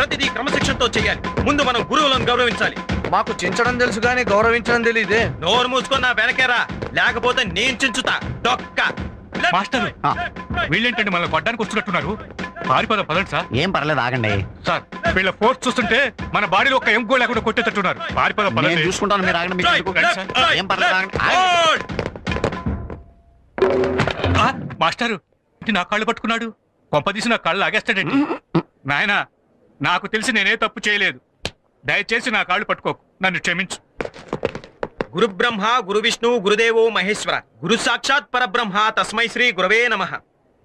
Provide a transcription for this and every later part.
ప్రతిదీ క్రమశిక్షణతో చేయాలి. ముందు మనం గురువులను గౌరవించాలి. మాకు చించడం తెలుసు కానీ గౌరవించడం తెలియదే నోరు మూసుకొని నా వెనకేరా. లేకపోతే నేను చించుతా. డొక్క. మాస్టర్. వీళ్ళేంటండి మనల్ని కొట్టడానికి వస్తున్నట్టున్నారు పారిపోదాం పదండి సార్. ఏం పర్లేదు ఆగండి. సార్ వీళ్ళ ఫోర్స్ చూస్తుంటే మన బాడీలో ఒక ఎంకో లేకుండా కొట్టేటట్టున్నారు. పారిపోదాం నేను పదండి. చూసుకుంటాను మీరు ఆగండి ఏం పర్లేదు ఆగండి. మాస్టారు ఇది నా కాళ్ళు పట్టుకున్నాడు. కొంపదీసి నా కాళ్ళు లాగేస్తాడండి. నాయనా నాకు తెలిసి నేనే తప్పు చేయలేదు. దయచేసి నా కాళ్ళు పట్టుకోకు. నన్ను క్షమించు. గురు బ్రహ్మ గురు విష్ణు గురుదేవో మహేశ్వర. గురు సాక్షాత్ పరబ్రహ్మ తస్మై శ్రీ గురవే నమః.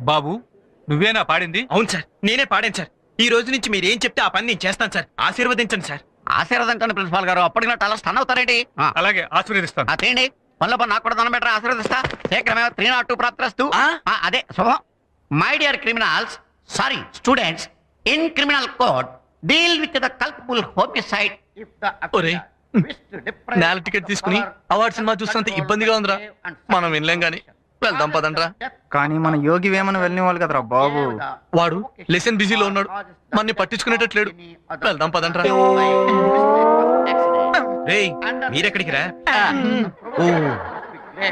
బాబు నువ్వేనా పాడింది? అవును సార్ నేనే పాడాను సార్. ఈ రోజు నుంచి మీరు ఏం చెప్తే ఆ పని నేను చేస్తాను సార్. ఆశీర్వదించండి సార్. ఆశీర్వదించండి ప్రిన్సిపాల్ గారు. అప్పటికి నా అలా స్టన్ అవుతారేంటి? ఆ, అలాగే ఆశీర్వదిస్తాను. ఆ, తీయండి. పనిలో పని నాకు కూడా దండం పెట్టరా? ఆశీర్వదిస్తా. శీఘ్రమే త్రీ నాట్ టూ ప్రాప్తరస్తు ఆ, అదే శుభం. My dear criminals sorry students in criminal code deal with the culpable homicide if the ఒరేయ్, నేల టికెట్ తీసుకుని అవార్డ్ సినిమా చూస్తున్నంత ఇబ్బందిగా ఉందిరా. మనం వినలేం గాని వెళ్దాం పదండ్రా. కానీ మన యోగి వేమన వెళ్ళిన వాళ్ళు కదరా బాబు. వాడు లెసన్ బిజీలో ఉన్నాడు. మన్ని పట్టించుకునేటట్లేడు వెళ్దాం పదండ్రా. రేయ్ మీరెక్కడికి రా?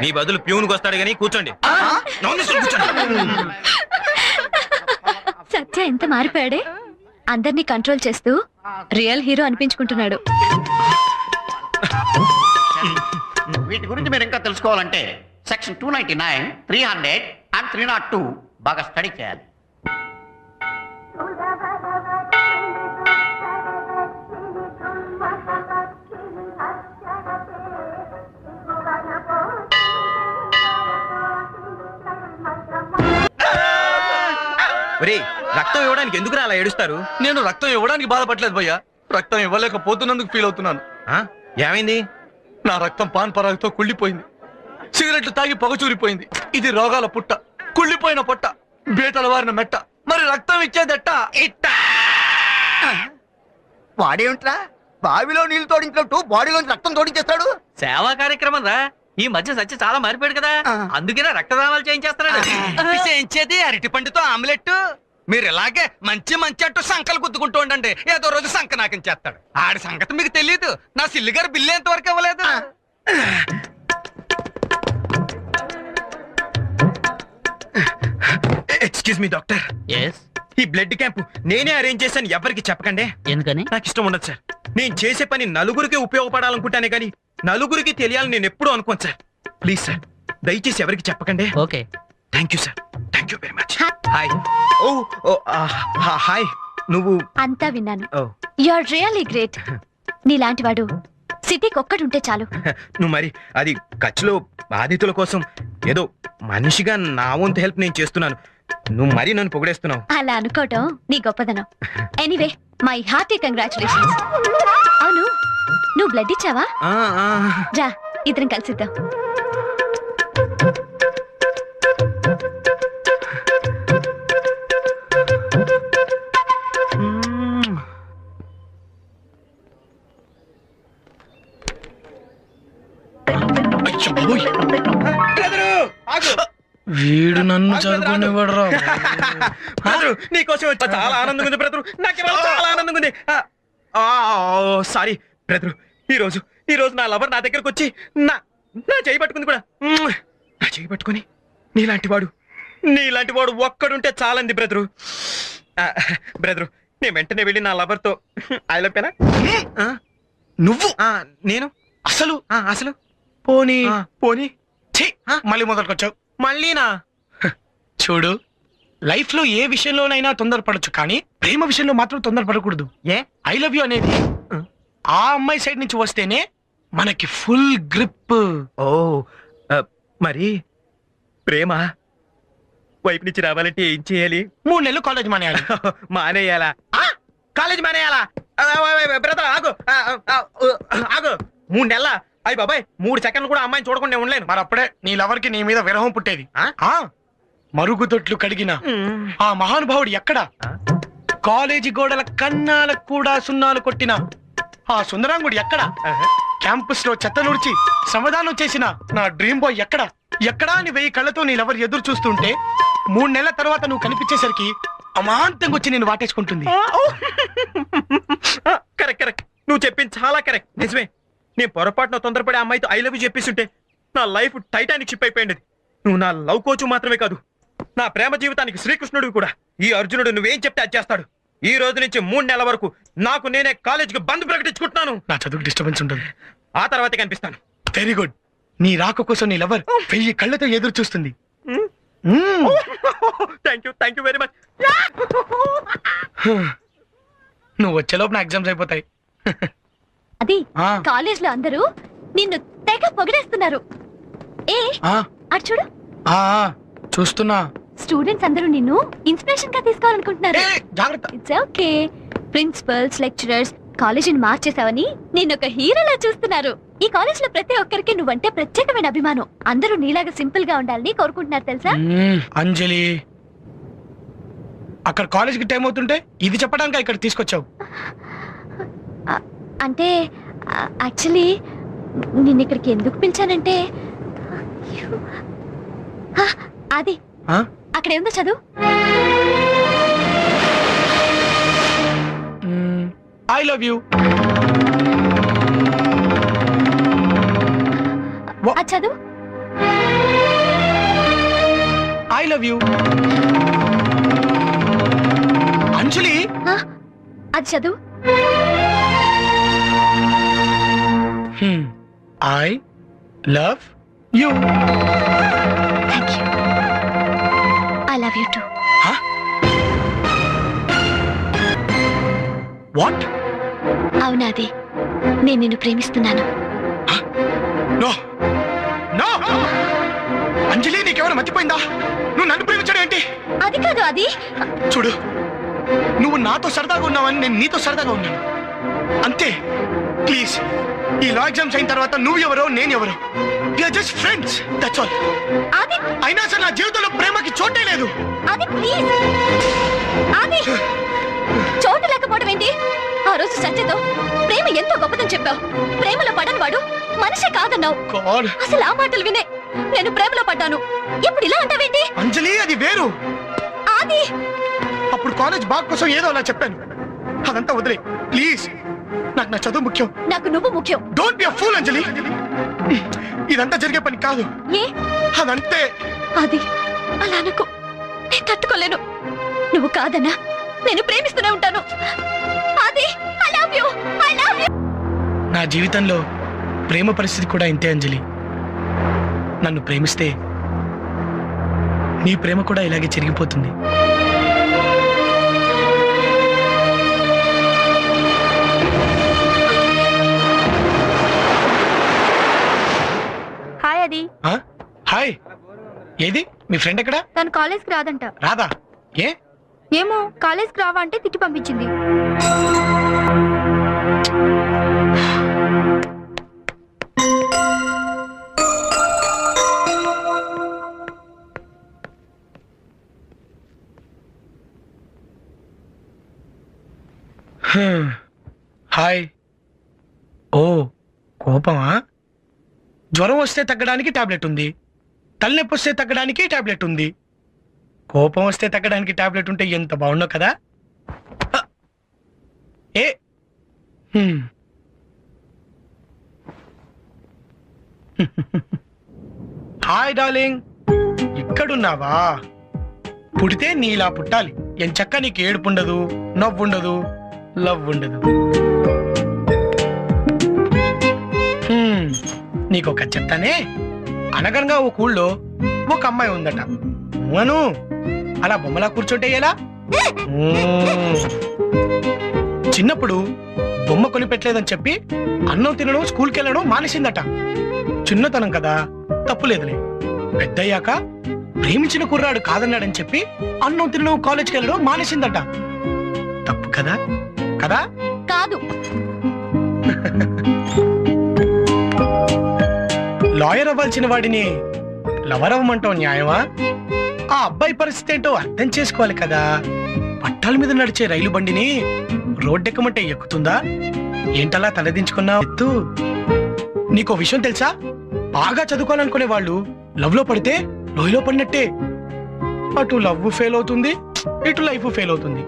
మీ బదులు ప్యూన్కి వస్తాడు కానీ కూర్చోండి. నాన్ వెజ్ కూర్చోండి. సత్య ఎంత మారిపోయాడే? అందరినీ కంట్రోల్ చేస్తూ రియల్ హీరో అనిపించుకుంటున్నాడు. వీటి గురించి మీరు ఇంకా తెలుసుకోవాలంటే section two ninety nine three hundred and three not two బాగా స్టడీ చేయాలి. ఒరేయ్ రక్తం ఇవ్వడానికి ఎందుకు అలా ఏడుస్తారు? నేను రక్తం ఇవ్వడానికి బాధపడలేదు భయ్యా. రక్తం ఇవ్వలేకపోతున్నందుకు ఫీల్ అవుతున్నాను. ఆ? ఏమైంది? నా రక్తం పాన్ పరాగతో కుళ్ళిపోయింది. సిగరెట్లు తాగి పొగచూరిపోయింది ఇది రోగాల పుట్ట. కుళ్ళిపోయిన పొట్ట. బేటల వారిన మెట్ట. మరి రక్తం ఇచ్చేదట్ట? ఇట్ట! వాడేమిట్రా? బావిలో నీళ్ళు తోడించినట్టు బాడీలోంచి రక్తం తోడించేస్తాడు? సేవా కార్యక్రమం రా. ఈ మధ్య సత్య చాలా మారిపోయాడు కదా. అందుకనే రక్తదానాలు చేయించేస్తున్నాడు. చేయించేది అరటి పండుతో ఆమ్లెట్ మీరు ఇలాగే మంచి మంచి అంటూ సంకలు గుద్దుకుంటూ ఉండండి. ఏదో రోజు సంక నాకం చేస్తాడు ఆడి సంగతి మీకు తెలియదు నా సిల్లి గారు బిల్లు ఎంత వరకు ఇవ్వలేదు? ఎక్స్క్యూజ్ మీ డాక్టర్ ఎస్ ఈ బ్లడ్ క్యాంప్ నేనే అరేంజ్ చేశాను. ఎవరికి చెప్పకండి. ఎందుకని? నాకు ఇష్టం ఉండదు సార్ నేను చేసే పని నలుగురికి ఉపయోగపడాలనుకుంటానే కానీ నలుగురికి తెలియాలని నేను ఎప్పుడూ అనుకోను సార్ ప్లీజ్ సార్ దయచేసి ఎవరికి చెప్పకండి. Okay thank you sir thank you very much hi oh oh hi నువ్వు అంతా విన్నాను. Oh you are really great నీలాంటి వాడు సిటీకి ఒక్కడుంటే చాలు. నువ్వు మరి అది ఖర్చులో బాధితుల కోసం ఏదో మనిషిగా నా వంతు హెల్ప్ నేను చేస్తున్నాను. నువ్వు మరీ నన్ను పొగిడేస్తున్నావు. అలా అనుకోవటం నీ గొప్పదనం. ఎనీవే మై హార్టీ కంగ్రాచులేషన్స్ అవును నువ్వు బ్లడ్ ఇచ్చావా. రా ఇద్దరం కలిసిద్దాం. వీడు నన్ను చదువుకునేవాడు రా బ్రదరు, నీకోసం వచ్చా. చాలా ఆనందంగా ఉంది బ్రదరు నాకు ఇవాళ చాలా ఆనందంగా ఉంది ఆ, ఆ, ఓ, సారీ బ్రదరు ఈ రోజు ఈ రోజు నా లవర్ నా దగ్గరకు వచ్చి నా నా చేయి పట్టుకుంది కూడా. నా చేయి పట్టుకొని నీలాంటి వాడు నీలాంటి వాడు ఒక్కడుంటే చాలంది బ్రదరు బ్రదరు నేను వెంటనే వెళ్ళి నా లవర్తో ఐ లవ్ నువ్వు? ఆ, నేను? అసలు? అసలు? పోనీ పోనీ. ఛీ, మళ్ళీ మొదలుకొచ్చావు. మళ్ళీనా చూడు లైఫ్లో ఏ విషయంలోనైనా తొందరపడొచ్చు కానీ ప్రేమ విషయంలో మాత్రం తొందరపడకూడదు. ఏ? ఐ లవ్ యూ అనేది ఆ. అమ్మాయి సైడ్ నుంచి వస్తేనే మనకి ఫుల్ గ్రిప్. ఓ ఆ, మరి ప్రేమ వైపు నుంచి రావాలంటే ఏం చేయాలి? మూడు నెలలు కాలేజ్ మానేయాలి. మానేయాలా? ఆ! కాలేజ్ మానేయాలా? బ్రదర్ ఆగు. ఆ, ఆ, ఆ, ఆగు. మూడు నెలల అయ్యి బాబాయ్ మూడు సెకండ్లు కూడా అమ్మాయిని చూడకుండా ఉండలేను. మరి అప్పుడే నీ లవర్కి నీ మీద విరహం పుట్టేది. ఆ? ఆ? మరుగుదొడ్లు కడిగిన ఆ మహానుభావుడు ఎక్కడ? కాలేజీ గోడల కన్నాలకు కూడా సున్నాలు కొట్టిన ఆ సుందరాంగుడు ఎక్కడ. క్యాంపస్లో చెత్త నుడిచి సమాధానం చేసిన నా డ్రీమ్ బాయ్ ఎక్కడ? ఎక్కడా అని వెయ్యి కళ్ళతో నీ లవర్ ఎదురు చూస్తుంటే మూడు నెలల తర్వాత నువ్వు కనిపించేసరికి అమాంతంగా వచ్చి నేను వాటేసుకుంటుంది. కరెక్ట్. నిజమే. నేను పొరపాటున తొందరపడి అమ్మాయితో ఐ లవ్ యూ చెప్పేస్తుంటే నా లైఫ్ టైటానిక్ షిప్ అయిపోయింది. నువ్వు నా లవ్ కోచ్ మాత్రమే కాదు నా ప్రేమ జీవితానికి శ్రీకృష్ణుడు కూడా. ఈ అర్జునుడు నువ్వేం చెప్తే అది చేస్తాడు. ఈ రోజు నుంచి మూడు నెలల వరకు నాకు నేనే కాలేజీకి బంద్ ప్రకటించుకుంటున్నాను. నా చదువుకు డిస్టర్బెన్స్ ఉంటుంది ఆ తర్వాతే కనిపిస్తాను. వెరీ గుడ్ నీ రాక కోసం నీ లవర్ వెయ్యి కళ్ళతో ఎదురు చూస్తుంది. మ్మ్. Thank you thank you very much నువ్వు వచ్చేలోపు నా ఎగ్జామ్స్ అయిపోతాయి. అది కాలేజ్లో అందరూ నిన్ను తెగ పొగిడేస్తున్నారు. ఏ అటు చూడు. చూస్తున్నా. స్టూడెంట్స్ అందరూ నిన్ను ఇన్స్పిరేషన్గా తీసుకోవాలనుకుంటున్నారు ఇట్స్ ఓకే ప్రిన్సిపల్స్ లెక్చరర్స్ కాలేజీని మార్చేసావని నేను ఒక హీరోలా చూస్తున్నారు. ఈ కాలేజ్లో ప్రతి ఒక్కరికి నువ్వంటే ప్రత్యేకమైన అభిమానం. అందరూ నీలాగా సింపుల్గా ఉండాలని కోరుకుంటున్నారు తెలుసా? అంజలి. అక్కడ కాలేజ్కి టైం అవుతుంటే ఇది చెప్పడానికి ఇక్కడ తీసుకొచ్చావు? అంటే యాక్చువల్లీ నిన్ను ఇక్కడికి ఎందుకు పిలిచానంటే అది ఆ? అక్కడ ఏందో చదువు. ఐ లవ్ యూ చదువు. I love you Anjali! అది చదువు. I love you thank you I love you too what అవునాది నేను నిన్ను ప్రేమిస్తున్నాను. నో నో అంజలి నీకెవరు మర్చిపోయిందా? నువ్వు నన్ను ప్రేమించడం ఏంటి? అది కాదు అది. చూడు నువ్వు నాతో సరదాగా ఉన్నావని నేను నీతో సరదాగా ఉన్నాను. అంతే ప్లీజ్ ఈ లా ఎగ్జామ్స్ అయిన తర్వాత నువ్వు ఎవరో నేను ఎవరో జస్ట్ ఫ్రెండ్స్ దట్స్ ఆల్ అది అయినా అసలు నా జీవితంలో ప్రేమకి చోటే లేదు. అది ప్లీజ్ అది చోటు లేకపోవడం ఏంటి? ఆ రోజు సత్యతో ప్రేమ ఎంతో గొప్పదని చెప్పావు. ప్రేమలో పడని వాడు మనిషి కాదన్నావు. గాడ్ అసలు ఆ మాటలు వినే నేను ప్రేమలో పడ్డాను. ఇప్పుడు ఇలా అంటావేంటి? అంజలి అది వేరు. ఆది. అప్పుడు కాలేజ్ బాగ్ కోసం ఏదో అలా చెప్పాను. అదంతా వదిలే. ప్లీజ్ నాకు నా చదువు ముఖ్యం. నాకు నువ్వు ముఖ్యం. Don't be a fool Anjali ఇదంతా జరిగే పని కాదు. ఏ? అదంతే. అది అలా అనుకో. నేను తట్టుకోలేను. నువ్వు కాదన్నా నేను ప్రేమిస్తూనే ఉంటాను. అది I love you I love you నా జీవితంలో ప్రేమ పరిస్థితి కూడా ఇంతే అంజలి. నన్ను ప్రేమిస్తే నీ ప్రేమ కూడా ఇలాగే చెరిగిపోతుంది. హాయ్. ఏది? మీ ఫ్రెండ్ ఎక్కడా? తను కాలేజ్కి రాదంట. రాదా? ఏ? ఏమో కాలేజ్కి రావా అంటే తిట్టి పంపించింది. హాయ్. ఓ కోపమా? జ్వరం వస్తే తగ్గడానికి టాబ్లెట్ ఉంది. తలనొప్పి వస్తే తగ్గడానికి టాబ్లెట్ ఉంది. కోపం వస్తే తగ్గడానికి టాబ్లెట్ ఉంటే ఎంత బాగుండో కదా? ఏ? Hi darling. ఇక్కడున్నావా? పుడితే నీలా పుట్టాలి. ఎంచక్క నీకు ఏడుపుండదు నవ్వుండదు లవ్ ఉండదు. నీకొక చెప్తానే? అనగనగా ఓ ఊళ్ళో ఒక అమ్మాయి ఉందట. అను అలా బొమ్మలా కూర్చుంటే ఎలా. చిన్నప్పుడు బొమ్మ కొనిపెట్టలేదని చెప్పి అన్నం తినడం స్కూల్కి వెళ్ళడం మానేసిందట. చిన్నతనం కదా తప్పులేదులే. పెద్దయ్యాక ప్రేమించిన కుర్రాడు కాదన్నాడని చెప్పి అన్నం తినడం కాలేజ్కి వెళ్ళడం మానేసిందట. తప్పు కదా? కదా? కాదు. లాయర్ అవ్వాల్సిన వాడిని లవర్ అవ్వమంటావు న్యాయమా? ఆ అబ్బాయి పరిస్థితి ఏంటో అర్థం చేసుకోవాలి కదా. పట్టాల మీద నడిచే రైలు బండిని రోడ్డెక్కమంటే ఎక్కుతుందా? ఏంటలా తలదించుకున్నా ఎత్తు. నీకో విషయం తెలుసా? బాగా చదువుకోవాలనుకునే వాళ్ళు లవ్లో పడితే లోయలో పడినట్టే. అటు లవ్ ఫెయిల్ అవుతుంది ఇటు లైఫ్ ఫెయిల్ అవుతుంది.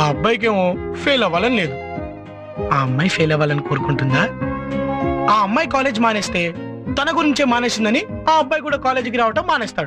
ఆ అబ్బాయికేమో ఫెయిల్ అవ్వాలని లేదు. ఆ అమ్మాయి ఫెయిల్ అవ్వాలని కోరుకుంటుందా? ఆ అమ్మాయి కాలేజ్ మానేస్తే తన గురించే మానేసిందని ఆ అబ్బాయి కూడా కాలేజీకి రావటం మానేస్తాడు.